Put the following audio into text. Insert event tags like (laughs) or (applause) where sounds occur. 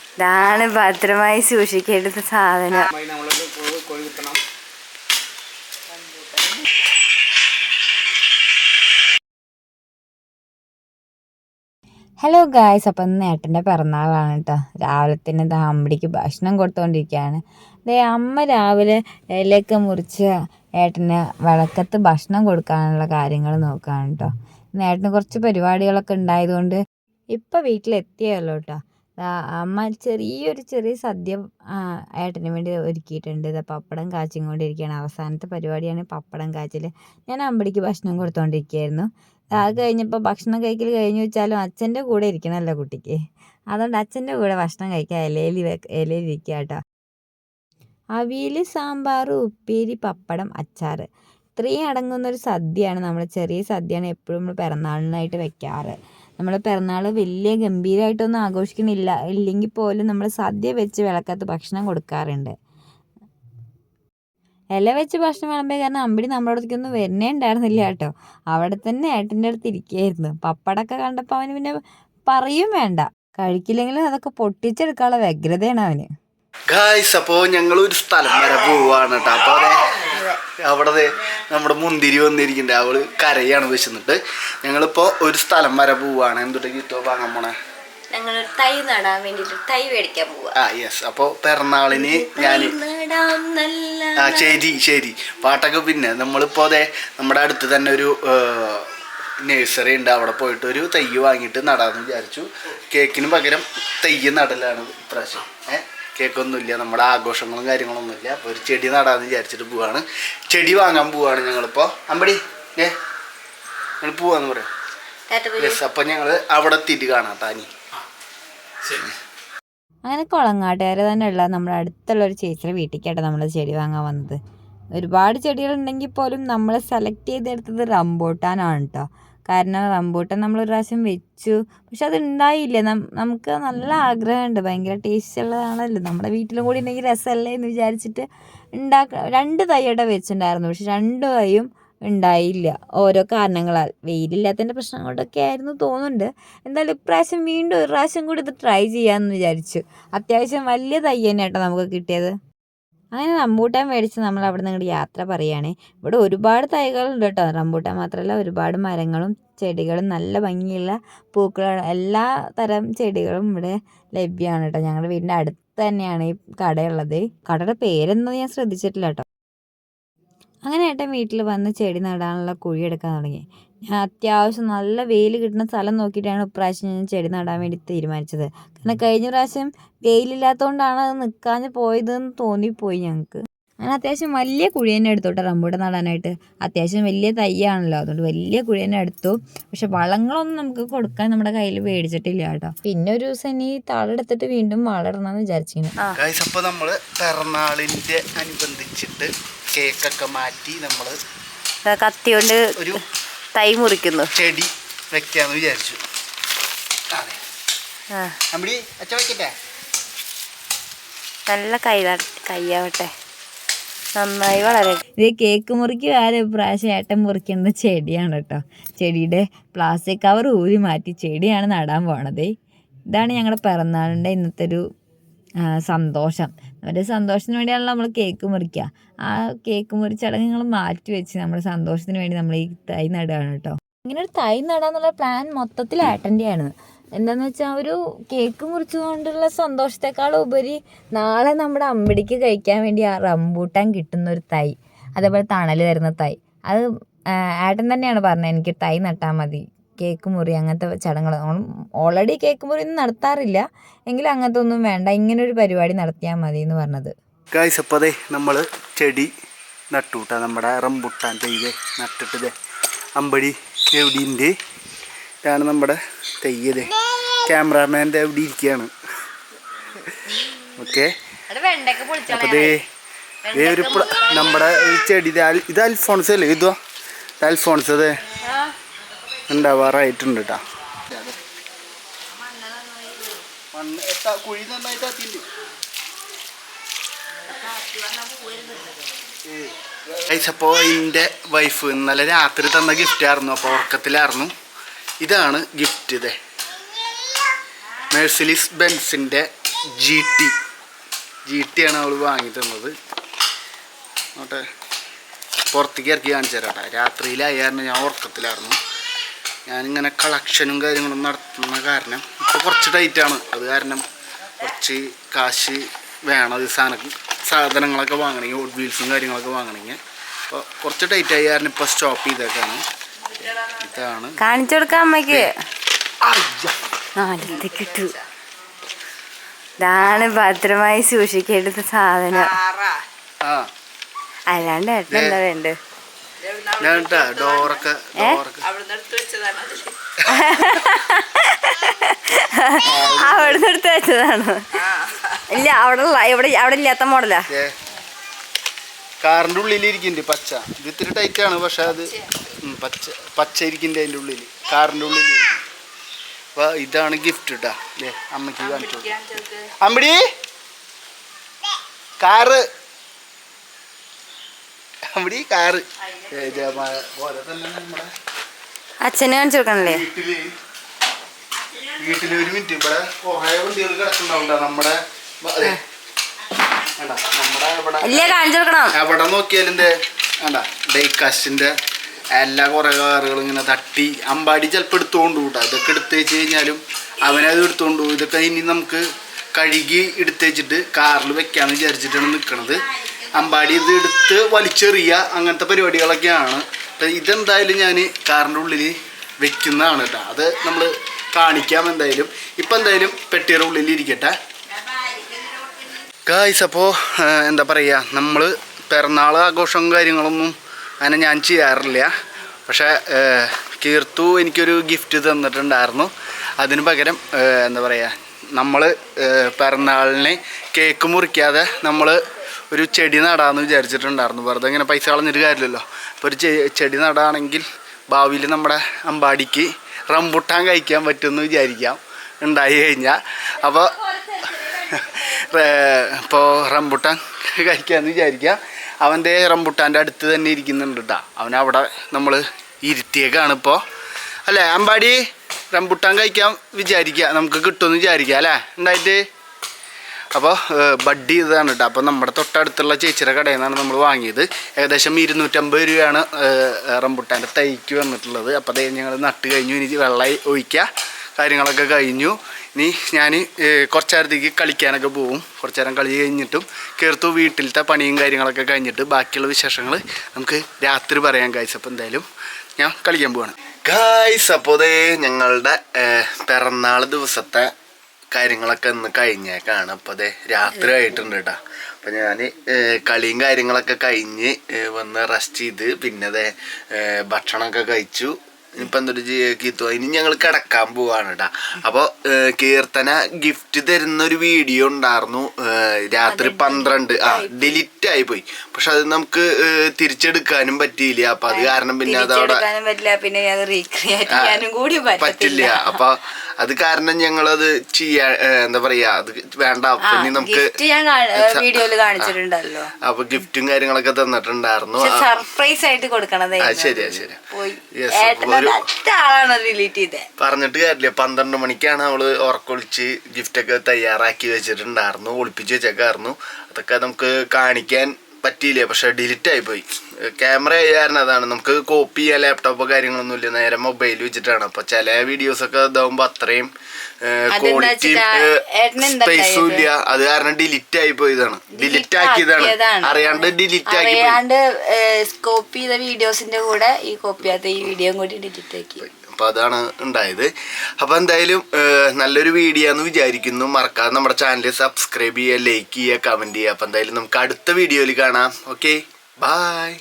ഇതാണ് ഭദ്രമായി സൂക്ഷിക്കേണ്ടത് സാധനം. ഹലോ ഗായ്സ് അപ്പം ഇന്ന് ഏട്ടന്റെ പിറന്നാളാണ് കേട്ടോ രാവിലെ തന്നെ ദാ അമ്മടിക്ക് ഭക്ഷണം കൊടുത്തുകൊണ്ടിരിക്കുകയാണ് അതെ അമ്മ രാവിലെ ഇലയൊക്കെ മുറിച്ച് ഏട്ടന് വിളക്കത്ത് ഭക്ഷണം കൊടുക്കാനുള്ള കാര്യങ്ങൾ നോക്കുകയാണ് കേട്ടോ ഇന്ന് ഏട്ടന് കുറച്ച് പരിപാടികളൊക്കെ ഉണ്ടായതുകൊണ്ട് ഇപ്പം വീട്ടിലെത്തിയല്ലോ കേട്ടോ അമ്മ ചെറിയൊരു ചെറിയ സദ്യ ഏട്ടന് വേണ്ടി ഒരുക്കിയിട്ടുണ്ട്. ഇത് പപ്പടം കാച്ചും കൊണ്ടിരിക്കുകയാണ് അവസാനത്തെ പരിപാടിയാണ് പപ്പടം കാച്ചൽ ഞാൻ അമ്പടിക്ക് ഭക്ഷണം കൊടുത്തുകൊണ്ടിരിക്കുകയായിരുന്നു അത് കഴിഞ്ഞപ്പോൾ ഭക്ഷണം കഴിക്കൽ കഴിഞ്ഞു വെച്ചാലും അച്ഛന്റെ കൂടെ ഇരിക്കണമല്ലോ കുട്ടിക്ക്. അതുകൊണ്ട് അച്ഛന്റെ കൂടെ ഭക്ഷണം കഴിക്കാൻ ഇലയിൽ ഇലയിൽ ഇരിക്കുക കേട്ടോ അവിയൽ സാമ്പാർ ഉപ്പേരി പപ്പടം അച്ചാർ. ഇത്രയും അടങ്ങുന്ന ഒരു സദ്യയാണ് നമ്മൾ ചെറിയ സദ്യയാണ് എപ്പോഴും നമ്മൾ പിറന്നാളിനായിട്ട് വെക്കാറ്. നമ്മൾ പിറന്നാൾ വലിയ ഗംഭീരമായിട്ടൊന്നും ആഘോഷിക്കുന്നില്ല. ഇല്ലെങ്കിൽ പോലും നമ്മൾ സദ്യ വെച്ച് വിളക്കത്ത് ഭക്ഷണം കൊടുക്കാറുണ്ട്. ഇല വെച്ച് ഭക്ഷണം വിളമ്പേ കാരണം അമ്പിടി നമ്മുടെ അടുത്തേക്കൊന്നും വരുന്നേ ഉണ്ടായിരുന്നില്ല കേട്ടോ. അവിടെ തന്നെ ഏട്ടന്റെ അടുത്ത് ഇരിക്കുകയായിരുന്നു. പപ്പടമൊക്കെ കണ്ടപ്പോൾ അവന് പിന്നെ പറയും വേണ്ട. കഴിക്കില്ലെങ്കിലും അതൊക്കെ പൊട്ടിച്ചെടുക്കാനുള്ള വ്യഗ്രതയാണ് അവന്. ഗായ്സ് അപ്പോ ഞങ്ങൾ ഒരു സ്ഥലം വരെ പോവാണ് കേട്ടോ അപ്പോൾ അതെ അവിടെ നമ്മുടെ മുന്തിരി വന്നിരിക്കുന്നുണ്ട് അവൾ കരയാണ് വിശന്നിട്ട് ഞങ്ങളിപ്പോൾ ഒരു സ്ഥലം വരെ പോവാണ്. എന്തുട്ട് കിട്ടോ വാങ്ങാൻ പോണേ? ഞങ്ങൾ തൈ നടാൻ വേണ്ടിട്ട് തൈ മേടിക്കാൻ പോവാ. ആ യെസ് അപ്പോൾ പിറന്നാളിന് ഞാൻ ആ ശരി ശരി. പാട്ടൊക്കെ പിന്നെ നമ്മളിപ്പോൾ അതെ നമ്മുടെ അടുത്ത് തന്നെ ഒരു നഴ്സറി ഉണ്ട്. അവിടെ പോയിട്ട് ഒരു തൈ വാങ്ങിയിട്ട് നടാമെന്ന് വിചാരിച്ചു. കേക്കിന് പകരം തൈ നടലാണ് ഇപ്രാവശ്യം. ഏഹ് കേക്കൊന്നുമില്ല നമ്മുടെ ആഘോഷങ്ങളും കാര്യങ്ങളൊന്നുമില്ല. അപ്പോൾ ഒരു ചെടി നടാമെന്ന് വിചാരിച്ചിട്ട് പോവാണ്. ചെടി വാങ്ങാൻ പോവാണ് ഞങ്ങളിപ്പോൾ അമ്പടി ഏ ഞങ്ങൾ പോവാന്ന് പറയാം. യെസ് അപ്പം ഞങ്ങൾ അവിടെ എത്തിയിട്ട് കാണാം താനി അങ്ങനെ കുളങ്ങാട്ടുകാർ തന്നെ ഉള്ള നമ്മുടെ അടുത്തുള്ള ഒരു ചേച്ചിയുടെ വീട്ടിലേക്കാണ് നമ്മൾ ചെടി വാങ്ങാൻ വന്നത്. ഒരുപാട് ചെടികളുണ്ടെങ്കിൽ പോലും നമ്മൾ സെലക്ട് ചെയ്തെടുത്തത് റംബോട്ടാനാണ് കേട്ടോ കാരണം റംബൂട്ടാൻ നമ്മൾ ഒരു പ്രാവശ്യം വെച്ചു. പക്ഷെ അത് ഉണ്ടായില്ല നമുക്ക് നല്ല ആഗ്രഹമുണ്ട്. ഭയങ്കര ടേസ്റ്റ് ഉള്ളതാണല്ലോ. നമ്മുടെ വീട്ടിലും കൂടി ഉണ്ടെങ്കിൽ രസമല്ലേ എന്ന് വിചാരിച്ചിട്ട് ഉണ്ടാക്ക രണ്ട് തൈയുടെ വെച്ചിട്ടുണ്ടായിരുന്നു. പക്ഷെ രണ്ട് തൈയും ഉണ്ടായില്ല. ഓരോ കാരണങ്ങളാൽ. വെയിലില്ലാത്തതിന്റെ പ്രശ്നം കൊണ്ടൊക്കെ ആയിരുന്നു തോന്നുന്നുണ്ട്. എന്തായാലും ഇപ്രാവശ്യം വീണ്ടും ഒരു പ്രാവശ്യം കൂടി ഇത് ട്രൈ ചെയ്യാമെന്ന് വിചാരിച്ചു. അത്യാവശ്യം വലിയ തൈ തന്നെ കേട്ടോ നമുക്ക് കിട്ടിയത്. അങ്ങനെ റംബൂട്ടാൻ മേടിച്ച് നമ്മൾ അവിടെ നിന്ന് യാത്ര പറയുകയാണ് ഇവിടെ ഒരുപാട് തൈകളുണ്ട് കേട്ടോ. റംബൂട്ടാൻ മാത്രമല്ല ഒരുപാട് മരങ്ങളും ചെടികളും നല്ല ഭംഗിയുള്ള പൂക്കൾ എല്ലാ തരം ചെടികളും ഇവിടെ ലഭ്യമാണ് കേട്ടോ. ഞങ്ങളുടെ വീടിന്റെ അടുത്ത് തന്നെയാണ് ഈ കടയുള്ളത്. കടയുടെ പേരൊന്നും ഞാൻ ശ്രദ്ധിച്ചിട്ടില്ല കേട്ടോ. അങ്ങനെ ഏട്ടൻ വീട്ടിൽ വന്ന് ചെടി നടാനുള്ള കുഴി എടുക്കാൻ തുടങ്ങി. ഞാൻ അത്യാവശ്യം നല്ല വെയിൽ കിട്ടുന്ന സ്ഥലം നോക്കിയിട്ടാണ് ഇപ്രാവശ്യം ഞാൻ ചെടി നടാൻ വേണ്ടി തീരുമാനിച്ചത്. കാരണം കഴിഞ്ഞ പ്രാവശ്യം വെയിലില്ലാത്തതുകൊണ്ടാണ് അത് നിൽക്കാഞ്ഞ് പോയതെന്ന് തോന്നിപ്പോയി ഞങ്ങൾക്ക് അങ്ങനെ അത്യാവശ്യം വലിയ കുഴി തന്നെ എടുത്തു കേട്ടോ റംബൂട്ടാൻ നടാനായിട്ട്. അത്യാവശ്യം വലിയ തയ്യാണല്ലോ അതുകൊണ്ട് വലിയ കുഴി തന്നെ എടുത്തു. പക്ഷെ വളങ്ങളൊന്നും നമുക്ക് കൊടുക്കാൻ നമ്മുടെ കയ്യിൽ മേടിച്ചിട്ടില്ല കേട്ടോ. പിന്നെ ഒരു ദിവസം ഇനി തളെടുത്തിട്ട് വീണ്ടും വളരണമെന്ന് വിചാരിച്ചിരുന്നു ഗായ്സ് അപ്പോൾ നമ്മൾ പിറന്നാളിന്റെ അനുബന്ധിച്ചിട്ട് കേക്കൊക്കെ മാറ്റി നമ്മൾ കത്തിയോണ്ട് ഒരു തൈ മുറിക്കുന്നു. ചെടി വെക്കാന്ന് വിചാരിച്ചു. നല്ല കൈ കൈയാവട്ടെ. നന്നായി വളരെ ഇത് കേക്ക് മുറിക്കും വേറെ പ്രാവശ്യം ഏട്ടൻ മുറിക്കുന്ന ചെടിയാണ് കേട്ടോ. ചെടിയുടെ പ്ലാസ്റ്റിക് കവർ ഊരി മാറ്റി ചെടിയാണ് നടാൻ പോണത്. ഇതാണ് ഞങ്ങളുടെ പിറന്നാളിന്റെ ഇന്നത്തെ ഒരു സന്തോഷം. അവരുടെ സന്തോഷത്തിന് വേണ്ടിയാണല്ലോ നമ്മൾ കേക്ക് മുറിക്കുക ആ കേക്ക് മുറിച്ചടങ്ങ് നിങ്ങൾ മാറ്റി വെച്ച് നമ്മൾ സന്തോഷത്തിന് വേണ്ടി നമ്മൾ ഈ തൈ നടുകയാണ് കേട്ടോ. ഇങ്ങനെ ഒരു തൈ നടാന്നുള്ള പ്ലാൻ മൊത്തത്തിൽ അറ്റൻഡ് ആണ് എന്താന്ന് വെച്ചാൽ ഒരു കേക്ക് മുറിച്ചുകൊണ്ടുള്ള സന്തോഷത്തെക്കാൾ ഉപരി നാളെ നമ്മുടെ അമ്പിടിക്ക് കഴിക്കാൻ വേണ്ടി ആ റംബൂട്ടാൻ കിട്ടുന്ന ഒരു തൈ അതേപോലെ തണൽ തരുന്ന തൈ. അത് ഏട്ടൻ തന്നെയാണ് പറഞ്ഞത് എനിക്ക് തൈ നട്ടാൽ മതി. കേക്ക് മുറി അങ്ങനത്തെ ചടങ്ങുകൾ. നമ്മൾ ഓൾറെഡി കേക്ക് മുറി ഒന്നും നടത്താറില്ല. എങ്കിലും അങ്ങനത്തെ ഒന്നും വേണ്ട. ഇങ്ങനെ ഒരു പരിപാടി നടത്തിയാൽ മതി എന്ന് പറഞ്ഞത്. ഗായ്സ് അപ്പോൾ അതെ നമ്മൾ ചെടി നട്ടുട്ടാ. നമ്മുടെ റംബുട്ടാൻ തെയ്യ് നട്ടിട്ട് അമ്പടി എവിടെയുണ്ട് ഇതാണ് നമ്മുടെ തെയ്യത് ക്യാമറാമാന്റെ എവിടെ ഇരിക്കുകയാണ് ഓക്കെ അപ്പോൾ ദേ ദേ ഒരു നമ്മുടെ ചെടി ഇത് അൽ- ഇത് അൽഫോൺസ് അല്ലേ ഇതോ ഇത് അൽഫോൺസ് അതെ ഉണ്ടാവാറായിട്ടുണ്ട് കേട്ടോ കുഴി നന്നായിട്ട് എത്തിയിട്ടുണ്ട് അപ്പോൾ എന്റെ വൈഫ് ഇന്നലെ രാത്രി തന്ന ഗിഫ്റ്റ് ആയിരുന്നു അപ്പോൾ ഉറക്കത്തിലായിരുന്നു. ഇതാണ് ഗിഫ്റ്റ് ഇതേ. മെഴ്സിലിസ് ബെൻസിന്റെ ജി ടി ജി ടി ആണ് അവൾ വാങ്ങി തന്നത്. നോട്ടെ പുറത്തേക്ക് ഇറക്കി കാണിച്ചു തരാട്ടെ രാത്രിയിലായിരുന്നു ഞാൻ ഉറക്കത്തിലായിരുന്നു. ഞാനിങ്ങനെ കളക്ഷനും കാര്യങ്ങളും നടത്തുന്ന കാരണം ഇപ്പോൾ കുറച്ച് ടൈറ്റാണ് അത് കാരണം കുറച്ച് കാശ് വേണം. അത് സാധനം സാധനങ്ങളൊക്കെ വാങ്ങണമെങ്കിൽ ഓഡ് വീൽസും കാര്യങ്ങളൊക്കെ വാങ്ങണമെങ്കിൽ. അപ്പോൾ കുറച്ച് ടൈറ്റായി കാരണം ഇപ്പോൾ സ്റ്റോപ്പ് ചെയ്തേക്കാണ്. ഇതാണ്. കാണിച്ചു കൊടുക്കാം അമ്മയ്ക്ക്. കിട്ടു. ഇതാണ് ഭദ്രമായി സൂക്ഷിക്കേണ്ടത് സാധനം. അല്ലാണ്ട് ഏട്ടൻ എന്താ വേണ്ടത് ഡോറൊക്കെ ഡോറൊക്കെ. അവിടുന്ന് എടുത്ത് വെച്ചതാണ് ഇല്ല അവിടെ ഉള്ള ഇവിടെ അവിടെ ഇല്ലാത്ത മോഡലാ. കാറിന്റെ ഉള്ളിൽ ഇരിക്കുന്നുണ്ട് പച്ച. ഇത് ഇത്തിരി ടൈറ്റ് ആണ് പക്ഷെ അത് പച്ച. പച്ച ഇരിക്കുന്നുണ്ട് അതിന്റെ ഉള്ളിൽ കാറിന്റെ ഉള്ളിൽ അപ്പൊ ഇതാണ് ഗിഫ്റ്റ് കേട്ടാ അല്ലേ അമ്മയ്ക്ക് കാണിച്ചു. അമ്മടി കാറ് അമ്മടി കാറ്. ഏ, ഇത് തന്നെ നമ്മുടെ അച്ഛനെ കാണിച്ചു കൊടുക്കണല്ലേ? വീട്ടിൽ. ഒരു മിനിറ്റ്. ഇവിടെ കുറെ വണ്ടികൾ നമ്മുടെ എവിടെ നോക്കിയാലും എന്തേ വേണ്ട ഡേക്കാസ്റ്റിന്റെ എല്ലാ കുറെ കാറുകളും ഇങ്ങനെ തട്ടി അമ്പാടി ചിലപ്പോൾ എടുത്തുകൊണ്ട് കൂട്ടാ ഇതൊക്കെ എടുത്തു വെച്ച് കഴിഞ്ഞാലും അവനത് എടുത്തുകൊണ്ട് പോകും ഇതൊക്കെ ഇനി നമുക്ക് കഴുകി എടുത്തേച്ചിട്ട് കാറിൽ വെക്കാന്ന് വിചാരിച്ചിട്ടാണ് നിൽക്കണത് അമ്പാടി ഇത് എടുത്ത് വലിച്ചെറിയുക അങ്ങനത്തെ പരിപാടികളൊക്കെയാണ്. ഇതെന്തായാലും ഞാൻ കാറിന്റെ ഉള്ളിൽ വെക്കുന്നതാണ് കേട്ടോ അത് നമ്മൾ കാണിക്കാം എന്തായാലും. ഇപ്പം എന്തായാലും പെട്ടിയുടെ ഉള്ളിൽ ഇരിക്കട്ടെ. ഗായ്സ് അപ്പോൾ എന്താ പറയുക നമ്മൾ പിറന്നാൾ ആഘോഷവും കാര്യങ്ങളൊന്നും അങ്ങനെ ഞാൻ ചെയ്യാറില്ല. പക്ഷേ കീർത്തു എനിക്കൊരു ഗിഫ്റ്റ് തന്നിട്ടുണ്ടായിരുന്നു. അതിന് പകരം എന്താ പറയുക നമ്മൾ പിറന്നാളിന് കേക്ക് മുറിക്കാതെ നമ്മൾ ഒരു ചെടി നടാമെന്ന് വിചാരിച്ചിട്ടുണ്ടായിരുന്നു. വെറുതെ ഇങ്ങനെ പൈസ കളഞ്ഞിട്ട് കാര്യമില്ലല്ലോ. അപ്പോൾ ഒരു ചെടി നടാണെങ്കിൽ ഭാവിയിൽ നമ്മുടെ അമ്പാടിക്ക് റംബുട്ടാൻ കഴിക്കാൻ പറ്റുമെന്ന് വിചാരിക്കാം. ഉണ്ടായി കഴിഞ്ഞാൽ അപ്പോൾ (laughs) ഇപ്പോൾ റംബുട്ടാൻ കഴിക്കാമെന്ന് വിചാരിക്കുക അവന്റെ റംബുട്ടാന്റെ അടുത്ത് തന്നെ ഇരിക്കുന്നുണ്ട് കേട്ടോ അവനവിടെ നമ്മൾ ഇരുത്തിയേക്കാണ് ഇപ്പോൾ അല്ലേ അമ്പാടി? റംബുട്ടാൻ കഴിക്കാൻ വിചാരിക്കുക നമുക്ക് കിട്ടുമെന്ന് വിചാരിക്കുക അല്ലേ? ഉണ്ടായിട്ട്? അപ്പോൾ ബഡ്ഡി ഇതാണ് കേട്ടോ അപ്പോൾ നമ്മുടെ തൊട്ടടുത്തുള്ള ചേച്ചിയുടെ കടയിൽ നിന്നാണ് നമ്മൾ വാങ്ങിയത്. ഏകദേശം ഇരുന്നൂറ്റമ്പത് രൂപയാണ് റംബുട്ടാന്റെ തൈക്ക് വന്നിട്ടുള്ളത്. അപ്പോൾ അതേ ഞങ്ങൾ നട്ട് കഴിഞ്ഞു. ഇനി വെള്ളം ഒഴിക്കുക കാര്യങ്ങളൊക്കെ കഴിഞ്ഞു. ഇനി ഞാൻ കുറച്ച് നേരത്തേക്ക് കളിക്കാനൊക്കെ പോവും. കുറച്ച് നേരം കളി കഴിഞ്ഞിട്ടും കയർത്തു വീട്ടിലത്തെ പണിയും കാര്യങ്ങളൊക്കെ കഴിഞ്ഞിട്ട് ബാക്കിയുള്ള വിശേഷങ്ങൾ നമുക്ക് രാത്രി പറയാൻ കഴിച്ചു അപ്പോൾ എന്തായാലും ഞാൻ കളിക്കാൻ പോവാണ്. ഗായ്സ് അപ്പോൾ ഞങ്ങളുടെ പിറന്നാൾ ദിവസത്തെ കാര്യങ്ങളൊക്കെ ഇന്ന് കഴിഞ്ഞേക്കാണ്. അപ്പോൾ അതെ രാത്രി ആയിട്ടുണ്ട് കേട്ടോ അപ്പം ഞാൻ കളിയും കാര്യങ്ങളൊക്കെ കഴിഞ്ഞ് വന്ന് റെസ്റ്റ് ചെയ്ത് പിന്നെ അതെ ഭക്ഷണമൊക്കെ കഴിച്ചു. ഇനിയിപ്പോൾ എന്തൊരു കീത്തു. ഇനി ഞങ്ങൾ കിടക്കാൻ പോവാണ് കേട്ടോ അപ്പോൾ കീർത്തന ഗിഫ്റ്റ് തരുന്ന ഒരു വീഡിയോ ഉണ്ടായിരുന്നു രാത്രി പന്ത്രണ്ട്. ആ ഡിലിറ്റ് ആയി പോയി. പക്ഷെ അത് നമുക്ക് തിരിച്ചെടുക്കാനും പറ്റിയില്ല. അപ്പൊ അത് കാരണം പിന്നെ അതവിടെ പറ്റില്ല. അപ്പൊ അത് കാരണം ഞങ്ങളത് ചെയ്യാ എന്താ പറയാ അത് വേണ്ട. അപ്പൊ ഇനി നമുക്ക് കാണിച്ചിട്ടുണ്ടല്ലോ. അപ്പൊ ഗിഫ്റ്റും കാര്യങ്ങളൊക്കെ തന്നിട്ടുണ്ടായിരുന്നു സർപ്രൈസ് ആയിട്ട് കൊടുക്കണത് ശരിയാ, ശരിയാ. പറഞ്ഞിട്ട് കാര്യമില്ല. പന്ത്രണ്ട് മണിക്കാണ് അവൾ ഉറക്കൊളിച്ച് ഗിഫ്റ്റൊക്കെ തയ്യാറാക്കി വെച്ചിട്ടുണ്ടായിരുന്നു ഒളിപ്പിച്ച് വെച്ചേക്കായിരുന്നു. അതൊക്കെ നമുക്ക് കാണിക്കാൻ പറ്റിയില്ല? പക്ഷെ ഡിലിറ്റ് പോയി ക്യാമറ കാരണം അതാണ്. നമുക്ക് കോപ്പി ചെയ്യാൻ ലാപ്ടോപ്പോ കാര്യങ്ങളൊന്നും ഇല്ല. നേരെ മൊബൈൽ വെച്ചിട്ടാണ്. അപ്പൊ ചില വീഡിയോസ് ഒക്കെ ഇതാവുമ്പോ അത്രയും സ്പേസും ഇല്ല. അത് കാരണം ഡിലിറ്റ് ആയി പോയതാണ് ഡിലിറ്റ് ആക്കിയതാണ്. അറിയാണ്ട് ഡിലിറ്റ് ആക്കി അറിയാണ്ട് കോപ്പി ചെയ്ത വീഡിയോസിന്റെ കൂടെ ഈ കോപ്പി ഈ വീഡിയോ കൂടി ഡിലീറ്റ് ആക്കി. അപ്പോൾ അതാണ് ഉണ്ടായത്. അപ്പോൾ എന്തായാലും നല്ലൊരു വീഡിയോ എന്ന് വിചാരിക്കുന്നു. മറക്കാതെ നമ്മുടെ ചാനൽ സബ്സ്ക്രൈബ് ചെയ്യുക ലൈക്ക് ചെയ്യുക കമന്റ് ചെയ്യുക. അപ്പോൾ എന്തായാലും നമുക്ക് അടുത്ത വീഡിയോയിൽ കാണാം. Okay bye